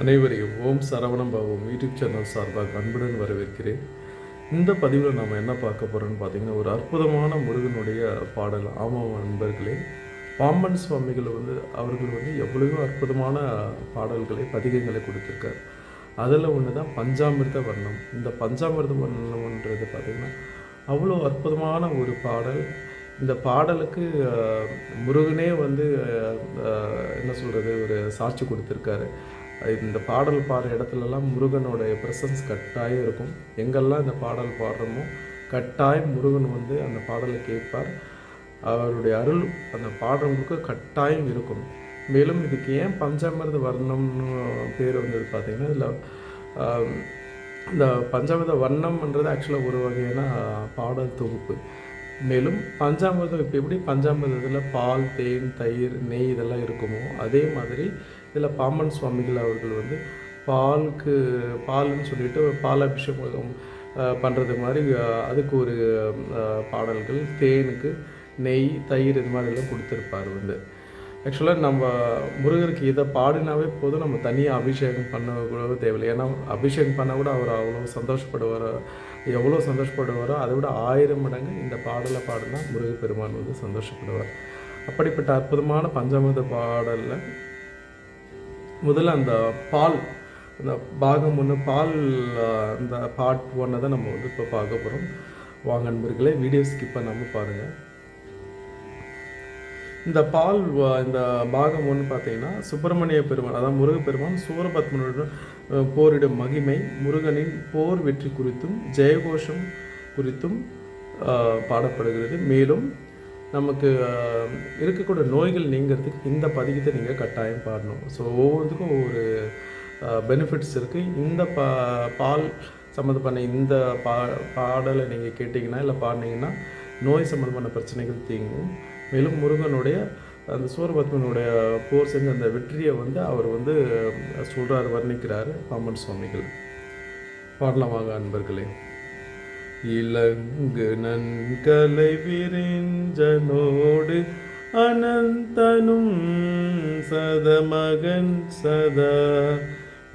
அனைவரையும் ஓம் சரவணம் பாபம் YouTube channel சார்பாக அன்புடன் வரவேற்கிறேன். இந்த பதிவில் நாம் என்ன பார்க்க போகிறோம்னு பார்த்தீங்கன்னா ஒரு அற்புதமான முருகனுடைய பாடல். ஆமாம் நண்பர்களே பாம்பன் சுவாமிகள் வந்து அவர்கள் வந்து எவ்வளவோ அற்புதமான பாடல்களை பதிகங்களை கொடுத்துருக்கார். அதில் ஒன்று தான் பஞ்சாமிர்த வர்ணம். இந்த பஞ்சாமிர்த வர்ணம்ன்றது பார்த்திங்கன்னா அவ்வளோ அற்புதமான ஒரு பாடல். இந்த பாடலுக்கு முருகனே வந்து என்ன சொல்கிறது ஒரு சாட்சி கொடுத்துருக்காரு. இந்த பாடல் பாடுற இடத்துலலாம் முருகனுடைய ப்ரெசன்ஸ் கட்டாயம் இருக்கும். எங்கெல்லாம் இந்த பாடல் பாடுறோமோ கட்டாயம் முருகன் வந்து அந்த பாடலை கேட்பார். அவருடைய அருள் அந்த பாடுறவங்களுக்கு கட்டாயம் இருக்கும். மேலும் இதுக்கு ஏன் பஞ்சாமிரத வர்ணம்னு பேர் வந்தது பார்த்திங்கன்னா இதில் இந்த பஞ்சாமிரத வர்ணம்ன்றது ஆக்சுவலாக ஒரு வகையான பாடல் தொகுப்பு. மேலும் பஞ்சாமிர்தம் இப்போ எப்படி பஞ்சாமிர்தத்தில் பால் தேன் தயிர் நெய் இதெல்லாம் இருக்குமோ அதே மாதிரி இதில் பாம்பன் சுவாமிகள் அவர்கள் வந்து பாலுக்கு பால்னு சொல்லிட்டு பால் அபிஷேகம் பண்ணுறது மாதிரி அதுக்கு ஒரு பாடல்கள் தேனுக்கு நெய் தயிர் இது மாதிரிலாம் கொடுத்துருப்பார் வந்து. ஆக்சுவலாக நம்ம முருகருக்கு இதை பாடினாவே போதும் நம்ம தனியாக அபிஷேகம் பண்ண கூட தேவையில்லை. ஏன்னா அபிஷேகம் பண்ண கூட அவர் அவ்வளோ சந்தோஷப்படுவார் எவ்வளோ சந்தோஷப்படுவாரோ அதை விட ஆயிரம் மடங்கு இந்த பாடலை பாடினா முருகப்பெருமான் வந்து சந்தோஷப்படுவார். அப்படிப்பட்ட அற்புதமான பஞ்சாமிர்த பாடலில் முதல்ல அந்த பால் அந்த பாகம் ஒன்று பால் அந்த பார்ட் ஒன்றை தான் நம்ம வந்து இப்போ பார்க்க போகிறோம் வாங்க நண்பர்களே வீடியோ ஸ்கிப் பண்ணாமல் பாருங்கள் இந்த பால் இந்த பாகம் ஒன்று பார்த்தீங்கன்னா சுப்பிரமணிய பெருமான் அதாவது முருகப்பெருமான் சூரபத்மனுடன் போரிடும் மகிமை முருகனின் போர் வெற்றி குறித்தும் ஜெயகோஷம் குறித்தும் பாடப்படுகிறது. மேலும் நமக்கு இருக்கக்கூடிய நோய்கள் நீங்கிறதுக்கு இந்த பதிகத்தை நீங்கள் கட்டாயம் பாடணும். ஸோ ஒவ்வொன்றுக்கும் ஒவ்வொரு பெனிஃபிட்ஸ் இருக்குது இந்த பா பால் சம்மந்தப்பட்ட இந்த பா பாடலை நீங்கள் கேட்டிங்கன்னா இல்லை பாடினீங்கன்னா நோய் சம்மந்தமான பிரச்சனைகள் தீங்கும். மேலும் முருகனுடைய அந்த சூரபத்மனுடைய போர் செஞ்ச அந்த வெற்றியை வந்து அவர் வந்து சொல்கிறார் வர்ணிக்கிறார் பாம்பன் சுவாமிகள். பாடலாம் வாங்க அன்பர்களே. இலங்கு நன்கலை விரிஞ்சனோடு அனந்தனும் சதமகன் சதா.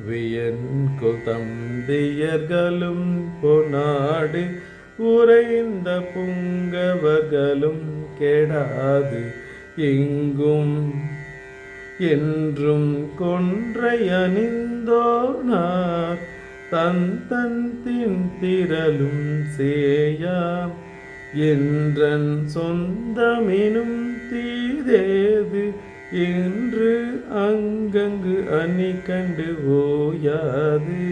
வியன்கு தம்பியர்களும் பொனாடு உறைந்த புங்கவர்களும் கெடாது. எங்கும் என்றும் கொன்றை அணிந்தோனார். தன் தன் தின் திரளும் சேயாம். என்றன் சொந்தமெனும் தீதேது என்று அங்கங்கு அணி கண்டு ஓயாது.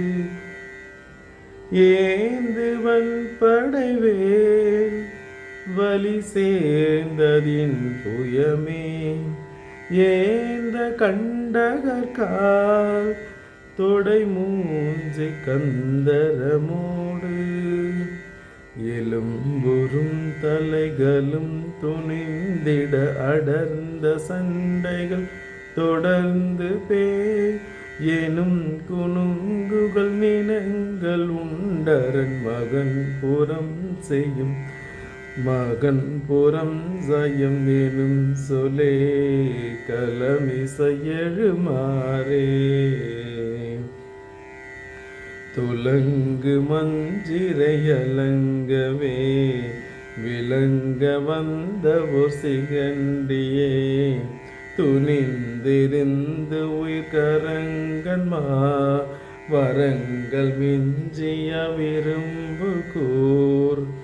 ஏந்துவன் படைவேல் வலி சேர்ந்ததின் புயமே ஏந்த கண்டகற்கால் தொடை மூஞ்சி கந்தரமோடு. எலும்புறும் தலைகளும் துணிந்திட அடர்ந்த சண்டைகள் தொடர்ந்து பே. எனும் குணுங்குகள் நினங்கள் உண்டரன் மகன் புறம் செய்யும் மகன் புறம் ஜயம் எனும் சொலே கலமிசையெழுமாறே. துலங்கு மஞ்சிரையலங்கவே விளங்க வந்த ஒரு சிகண்டியே. துணிந்திருந்து உயிர் கரங்கன்மா வரங்கள் மிஞ்சிய விரும்பு கூர்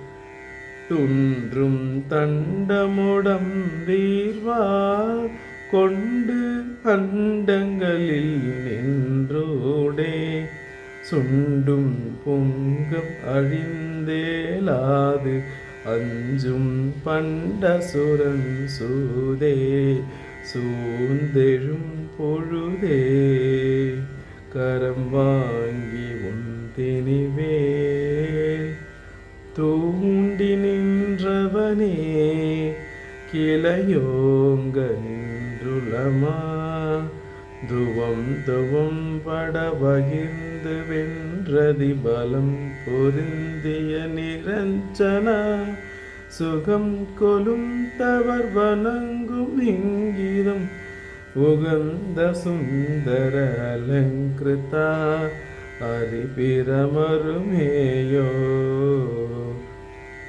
துன்றும் தண்டமுடம்பீர்வார் கொண்டு அண்டங்களில் நின்றோடே சுண்டும் பொங்கம் அழிந்தேலாது அஞ்சும் பண்டசுரன் சூதே சூந்தெழும் பொழுதே. கரம் வாங்கி உன் திணிவேல் தூண்டி நின்றவனே கிளையோங்க நின்றுளமா துவம் துவம் பட பகிர்ந்து வென்றதி பலம் பொருந்திய நிரஞ்சனா. சுகம் கொலும் தவர் வணங்கும் இங்கிதம் உகந்த சுந்தர அலங்கிருதா அறிபிரமருமேயோ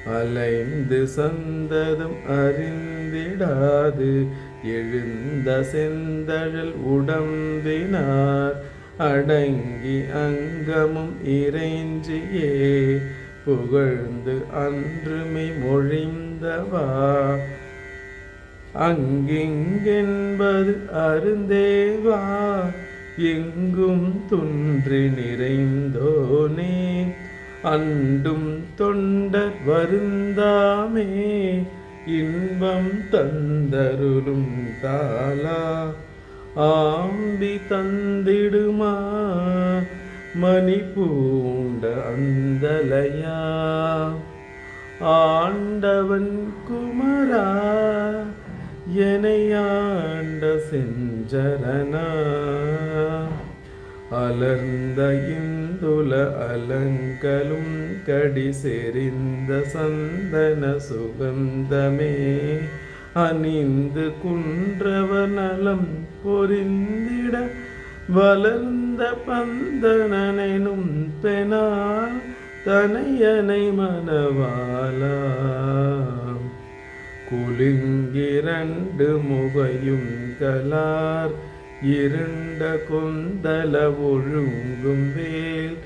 அலைந்து சந்ததம் அறிந்திடாது. எழுந்த செந்தழல் உடம்பினார். அடங்கி அங்கமும் இறைஞ்சியே. புகழ்ந்து அன்றுமை மொழிந்தவா. அங்கிங்கென்பது அருந்தேவா. எங்கும் துன்றி நிறைந்தோனே. அண்டும் தொண்டர் வருந்தாமே இன்பம் தந்தருளும் தாலா ஆம்பி தந்திடுமா மணி பூண்ட அந்தலையா. ஆண்டவன் குமரா எனையாண்ட செஞ்சரனா அலர்ந்த இந்துல அலங்கலும் கடி செறிந்த சந்தன சுகந்தமே. அணிந்து குன்றவ பொரிந்திட வளர்ந்த பந்தனனும் பெணால் தனையனை மனவாலா குலுங்கிரண்டு முகையும் கலார் இருண்ட கொந்தல ஒழுங்கும் வேல்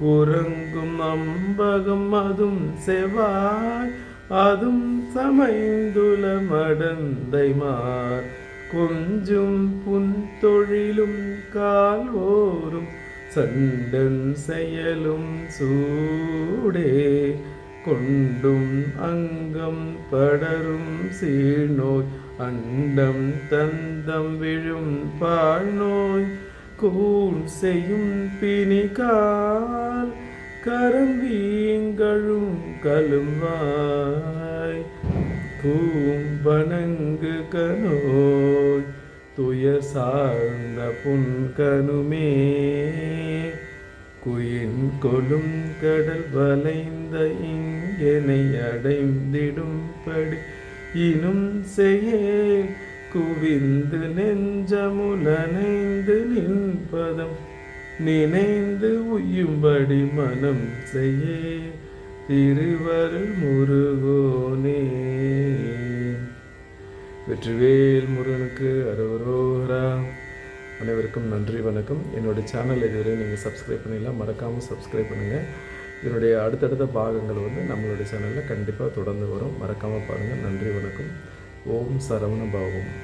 குரங்கும் அம்பகம் அதும் செவாய் அதும் சமைந்துல மடந்தைமார் கொஞ்சும் புன்தொழிலும் கால்வோரும் சண்டன் செயலும் சூடே. கொண்டும் அங்கம் படரும் சீழ்நோய் அண்டம் தந்தம் விழும் பாழ்நோய் கூண் செய்யும் பிணிகால் கரம் வீங்கழும் கலுவாய் பூம்பனங்கு கனோய் துயர் சார்ந்த புன்கனுமே குயின் கொலும் கடல் வளைந்த இங்கனை அடைந்திடும்படி இனும் செய்யேன் குவிந்து நெஞ்சமுலனைந்து நின்பதம். நினைந்து உய்யும்படி மனம் செய்யே. திருவருள் முருகோனே. வெற்றிவேல் முருகனுக்கு அரோரோரா அனைவருக்கும் நன்றி வணக்கம். என்னோட சேனல் இதுவரை நீங்கள் சப்ஸ்கிரைப் பண்ணிடலாம். மறக்காமல் சப்ஸ்கிரைப் பண்ணுங்கள் இதனுடைய அடுத்தடுத்த பாகங்கள் வந்து நம்மளுடைய சேனலில் கண்டிப்பாக தொடர்ந்து வரும். மறக்காமல் பாருங்கள் நன்றி வணக்கம். ஓம் சரவண பாவம்.